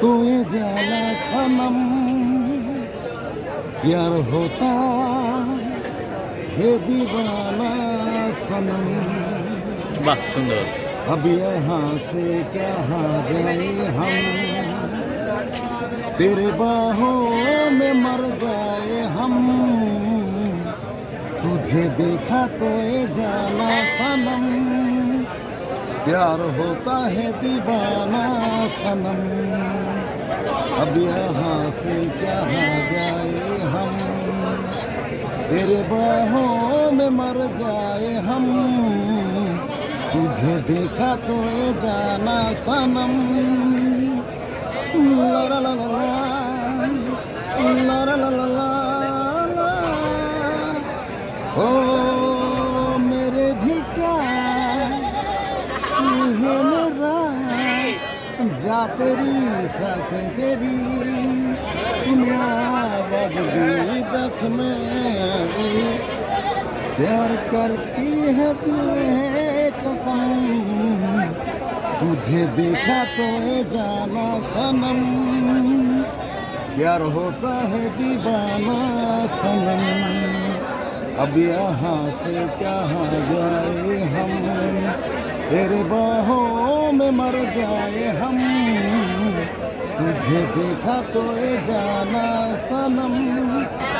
तो ये जाला सनम प्यार होता ये दीवाना सनम। वाह सुंदर। अब यहाँ से कहा जाए हम? तेरे बाहों में मर जाए हम। तुझे देखा तो ये जाना सनम। प्यार होता है दीवाना सनम। अब यहाँ से कहाँ जाए हम। तेरे बाहों में मर जाए हम। तुझे देखा तो ये जाना सनम। में। प्यार करती है दिल है कसम, तुझे देखा तो ये जाना सनम। प्यार होता है दीवाना सनम, अब यहाँ से कहाँ जाए हम? तेरे बाहों में मर जाए हम। तुझे देखा तो ये जाना सनम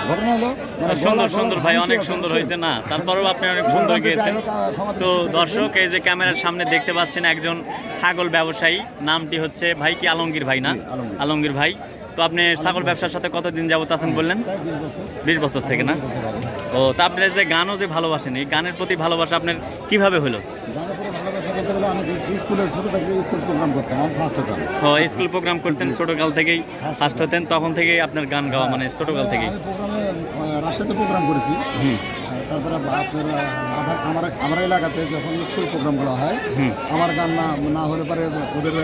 ঘটনা হলো, মানে সুন্দর গলা- সুন্দর গলা ভাই ভাঙতে অনেক আছে, সুন্দর বুঝছেন? হয়েছে না তারপরেও আপনি অনেক সুন্দর যাই গিয়েছেন হোক, আহ, ক্ষমা তো দৃষ্টিতে দর্শক এই যে ক্যামেরার সামনে দেখতে পাচ্ছেন একজন ছাগল ব্যবসায়ী নামটি হচ্ছে ভাই কি আলমগীর ভাই না জি, আলমগীর। আলমগীর ভাই তো আপনি ছাগল ব্যবসার সাথে কতদিন যাবত আছেন বললেন প্রায় বিশ বছর বিশ বছর থেকে না বিশ বছর আগে। ও তা আপনার যে গানও যে ভালোবাসেন এই গানের প্রতি ভালোবাসা আপনার কিভাবে হলো আমি স্কুলে ছোট থেকে স্কুল প্রোগ্রাম করতাম আমি ফার্স্ট হতাম ও স্কুল প্রোগ্রাম করতেন ছোটকাল থেকেই ফার্স্ট হতেন তখন থেকেই আপনার গান গাওয়া মানে ছোটকাল থেকেই। আমি প্রোগ্রামে রাজশাহীতে প্রোগ্রাম করেছি। তারপরে আপনার আমার আমার এলাকাতে যখন স্কুল প্রোগ্রামগুলো হয় আমার গান না না হলে পরে ওদের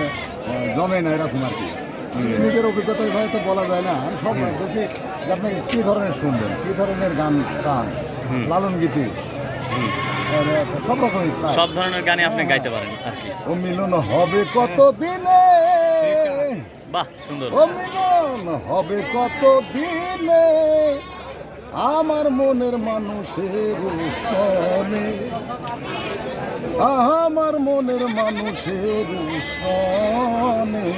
জমে না এরকম আর কি। নিজের অভিজ্ঞতায় হয়তো বলা যায় না। আমি সব বলছি যে আপনি কী ধরনের শুনবেন? কী ধরনের গান চান? লালন গীতি? সব রকমই সব ধরনের গানই আপনি গাইতে পারেন আর কি। ও মিলন হবে কত দিনে বাহ সুন্দর। ও মিলন হবে কত দিনে আমার মনের মানুষের সনে আমার মনের মানুষের সনে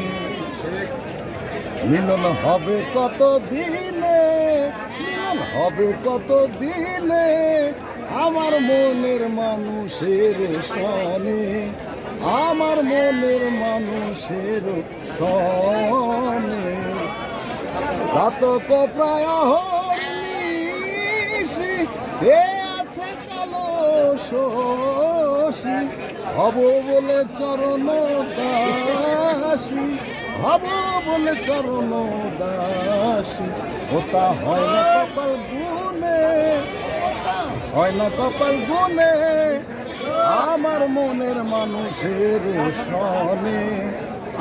মিলন হবে কত দিনে মিলন হবে কত দিনে আমার মনের মানুষের সনে আমার মনের মানুষের সনে সাতক প্রায় হরিণী যে আছে কালো হব বলে চরণ দাসী, হব বলে চরণ দাসী। ওটা হয় হয় না কপাল গুনে আমার মনের মানুষের সনে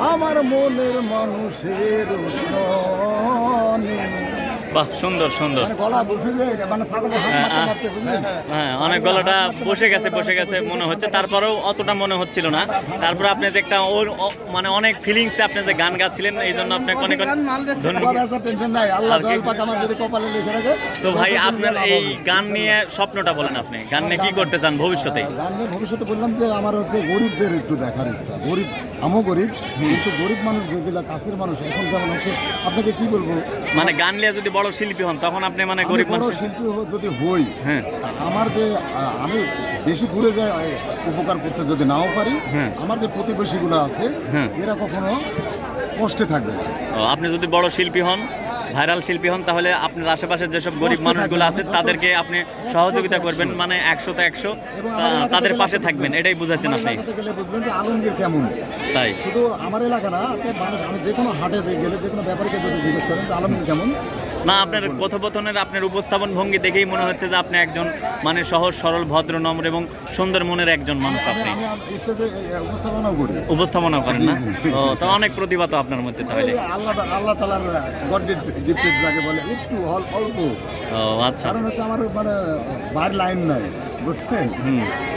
আমার মনের মানুষের সনে বাহ সুন্দর সুন্দর। মানে মানে মারতে বুঝলেন? হ্যাঁ অনেক গলাটা বসে গেছে বসে গেছে মনে হচ্ছে। তারপরেও অতটা মনে হচ্ছিল না। তারপর আপনি যে একটা মানে অনেক ফিলিংসে আপনি যে গান গাচ্ছিলেন এই জন্য আপনাকে অনেক তো ভাই আপনার এই গান নিয়ে স্বপ্নটা বলেন আপনি। গান নিয়ে কি করতে চান ভবিষ্যতে? গান নিয়ে ভবিষ্যতে বললাম যে আমার হচ্ছে গরিবদের একটু দেখার ইচ্ছা। গরিব আমিও গরিব কিন্তু গরিব মানুষ যেগুলা কাছের মানুষ এখন যেমন হচ্ছে আপনাকে কি বলব? মানে গান নিয়ে যদি বড় শিল্পী হন তখন আপনি মানে গরিব মানুষ। শিল্পী যদি হই হ্যাঁ। আমার যে আমি বেশি ঘুরে যাই উপকার করতে যদি নাও পারি হ্যাঁ। আমার যে প্রতিবেশীগুলো আছে হ্যাঁ। এরা কখনো কষ্টে থাকবে আপনি যদি বড় শিল্পী হন ভাইরাল শিল্পী হন তাহলে আপনার আশেপাশে যেসব গরিব মানুষগুলো আছে তাদেরকে আপনি সহযোগিতা করবেন মানে একশোতে একশো। তা- এলাকাতে তাদের পাশে থাকবেন এটাই বুঝাচ্ছেন আপনি। বুঝবেন যে আলমগীর কেমন। তাই। শুধু আমার এলাকা না মানুষ আমি যে কোনো হাটে গেলে যে কোনো ব্যাপারীকে যদি জিজ্ঞেস করেন আলমগীর কেমন না আপনার কথোপকথনের আপনার উপস্থাপন ভঙ্গি দেখেই মনে হচ্ছে যে আপনি একজন মানে সহজ সরল ভদ্র নম্র এবং সুন্দর মনের একজন মানুষ আপনি। উপস্থাপনাও করি। উপস্থাপনা করেন না? ও তা অনেক প্রতিভা তো আপনার মধ্যে তাহলে। আল্লাহ আল্লাহ তালার গড গিফটেড যাকে বলে একটু অল- অল্প। ও আচ্ছা। কারণ হচ্ছে আমার মানে বার লাইন নাই। বুঝছেন?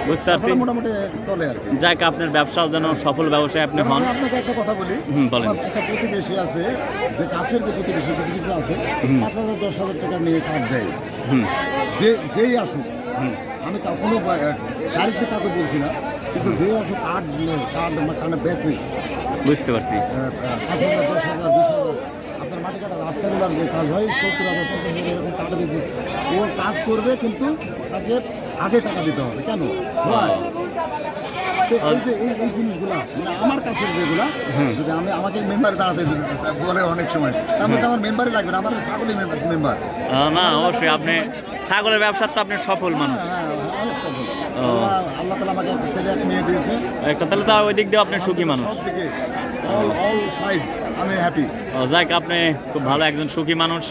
বুঝতে পারছি। মোটামুটি চলে আর কি। যাক আপনার ব্যবসাও যেন সফল ব্যবসায় আপনি হন। আপনাকে একটা কথা বলি। বলেন। একটা প্রতিবেশী আছে যে কাছের যে প্রতিবেশী কিছু কিছু আছে পাঁচ হাজার দশ হাজার টাকা নিয়ে কার্ড দেয়। যে যেই আসুক আমি কা- কোনো গাড়িতে কাউকে বলছি না কিন্তু যেই আসুক কার্ড কার্ড কার্ডে বেচে বুঝতে পারছি। পাঁচ হাজার দশ হাজার বিশ হাজার আপনার মাটি কাটা রাস্তাগুলোর যে কাজ হয় সত্তর হাজার পঞ্চাশ হাজার এরকম কার্ড বেশি ও কাজ করবে কিন্তু তাকে আগে টাকা দিতে হবে কেন? হয় তো এই যে এই এই জিনিসগুলা মানে আমার কাছে যেগুলা। যদি আমি আমাকে মেম্বারে দাঁড়াতে বলে অনেক সময়। তার মধ্যে আমার মেম্বারই লাগবে আমার ছাগলই মেম্বার না অবশ্যই আপনি ছাগলের ব্যবসার তো আপনি সফল মানুষ। হ্যাঁ, অনেক সফল। আল্লাহ তালা আমাকে একটা ছেলে এক মেয়ে দিয়েছে। একটা তাহলে তো ওই দিক দিয়ে আপনি সুখী মানুষ। অল অল সাইড আমি হ্যাপি যাক আপনি খুব ভালো একজন সুখী মানুষ।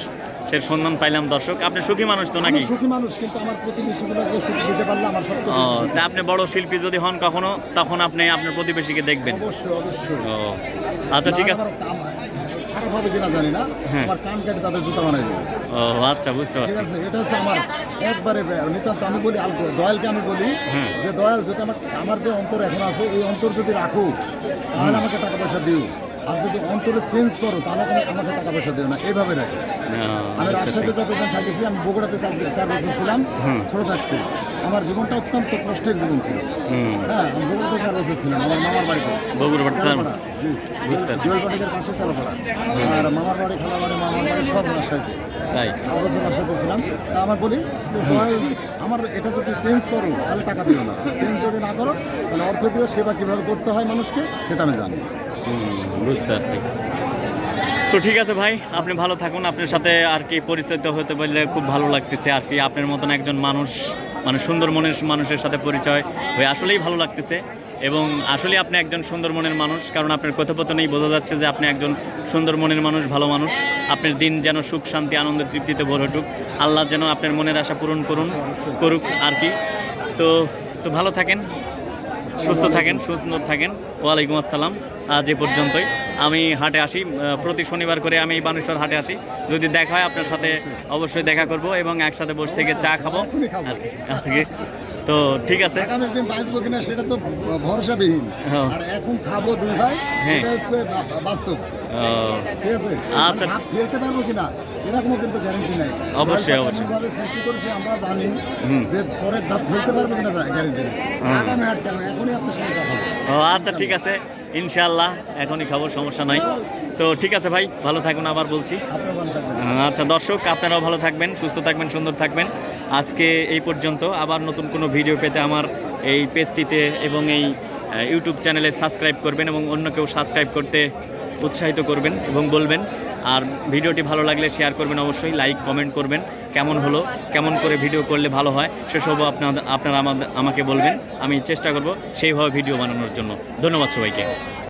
সে সন্ধান পাইলাম দর্শক। আপনি সুখী মানুষ তো নাকি? সুখী মানুষ কিন্তু আমার প্রতিবেশীগুলোকে সুখ দিতে পারলে আমার সবচেয়ে ও তা আপনি বড় শিল্পী যদি হন কখনো তখন আপনি আপনার প্রতিবেশীকে দেখবেন। অবশ্যই অবশ্যই। ও আচ্ছা ঠিক আছে। খারাপ হবে কিনা জানি না হ্যাঁ। আমার কান কেটে তাদের জুতা বানাই দেবে। ও আচ্ছা বুঝতে পারছি। ঠিক আছে এটা হচ্ছে আমার একবারে নিতান্ত আমি বলি দয়ালকে আমি বলি যে দয়াল যদি আমার আমার যে অন্তর এখন আছে এই অন্তর যদি রাখো তাহলে আমাকে টাকা পয়সা দিও। আর যদি অন্তরে চেঞ্জ করো তাহলে কোনো আমাকে টাকা পয়সা দেবে না। এইভাবে রাখো। আমি রাজশাহীতে। যতদিন থাকিছি আমি বগুড়াতে চার চার বছর ছিলাম। ছোট থাকতে। আমার জীবনটা অত্যন্ত কষ্টের জীবন ছিল। হ্যাঁ আমি বগুড়াতে চার বছর ছিলাম আমার মামার বাড়িতে। বগুড়া বাড়িতে জি। পাশে চালাপাড়া। আর মামার বাড়ি খালা বাড়ি মামার বাড়ি সব রাজশাহীতে। তাই? চার বছর রাজশাহীতে ছিলাম। তা আমার বলি যে আমার এটা যদি চেঞ্জ করো তাহলে টাকা দিও না। চেঞ্জ যদি না করো তাহলে অর্থ দিও সেবা কীভাবে করতে হয় মানুষকে সেটা আমি জানি। বুঝতে পারছি। তো ঠিক আছে ভাই, আপনি ভালো থাকুন। আপনার সাথে আর কি পরিচিত হতে পারলে খুব ভালো লাগতেছে। আর কি আপনার মতন একজন মানুষ মানে সুন্দর মনের মানুষের সাথে পরিচয় হয়ে আসলেই ভালো লাগতেছে। এবং আসলে আপনি একজন সুন্দর মনের মানুষ, কারণ আপনার কথোপকথনেই বোঝা যাচ্ছে যে আপনি একজন সুন্দর মনের মানুষ, ভালো মানুষ। আপনার দিন যেন সুখ, শান্তি, আনন্দ, তৃপ্তিতে ভরে উঠুক। আল্লাহ যেন আপনার মনের আশা পূরণ করুন, করুক আর কি। তো তো ভালো থাকেন। সুস্থ থাকেন, সুন্দর থাকেন। ওয়ালাইকুম আসসালাম। আজ এ পর্যন্তই। আমি হাটে আসি প্রতি শনিবার করে আমি বানেশ্বর হাটে আসি। যদি দেখা হয় আপনার সাথে অবশ্যই দেখা করব এবং একসাথে বসে থেকে চা খাব। আর কি। তো ঠিক আছে। আগামী দিন বাঁচবো কিনা সেটা তো ভরসাবিহীন। হ্যাঁ। আর এখন খাব দুই ভাই হ্যাঁ। এটা হচ্ছে বাস্তব। ঠিক আছে? আচ্ছা। ভাব ফেলতে পারব কিনা এরকমও কিন্তু গ্যারান্টি নাই। অবশ্যই, অবশ্যই। কেমনভাবে সৃষ্টি করেছে আমরা জানি যে পরের ধাপ ফেলতে পারব কিনা গ্যারান্টি নেই। আগামী হাট কেন এখনই আপনার খাব ও আচ্ছা ঠিক আছে। ইনশাআল্লাহ এখনই খাব সমস্যা নাই। তো ঠিক আছে ভাই ভালো থাকুন আবার বলছি। আপনি ভালো থাকবেন। আচ্ছা দর্শক আপনারাও ভালো থাকবেন সুস্থ থাকবেন সুন্দর থাকবেন। আজকে এই পর্যন্ত। আবার নতুন কোনো ভিডিও পেতে আমার এই পেজটিতে এবং এই ইউটিউব চ্যানেলে সাবস্ক্রাইব করবেন এবং অন্য কেউ সাবস্ক্রাইব করতে উৎসাহিত করবেন এবং বলবেন। আর ভিডিওটি ভালো লাগলে শেয়ার করবেন অবশ্যই লাইক কমেন্ট করবেন। কেমন হলো, কেমন করে ভিডিও করলে ভালো হয়, সেসবও আপনারা আমাদের, আমাকে বলবেন। আমি চেষ্টা করব সেইভাবে ভিডিও বানানোর জন্য। ধন্যবাদ সবাইকে।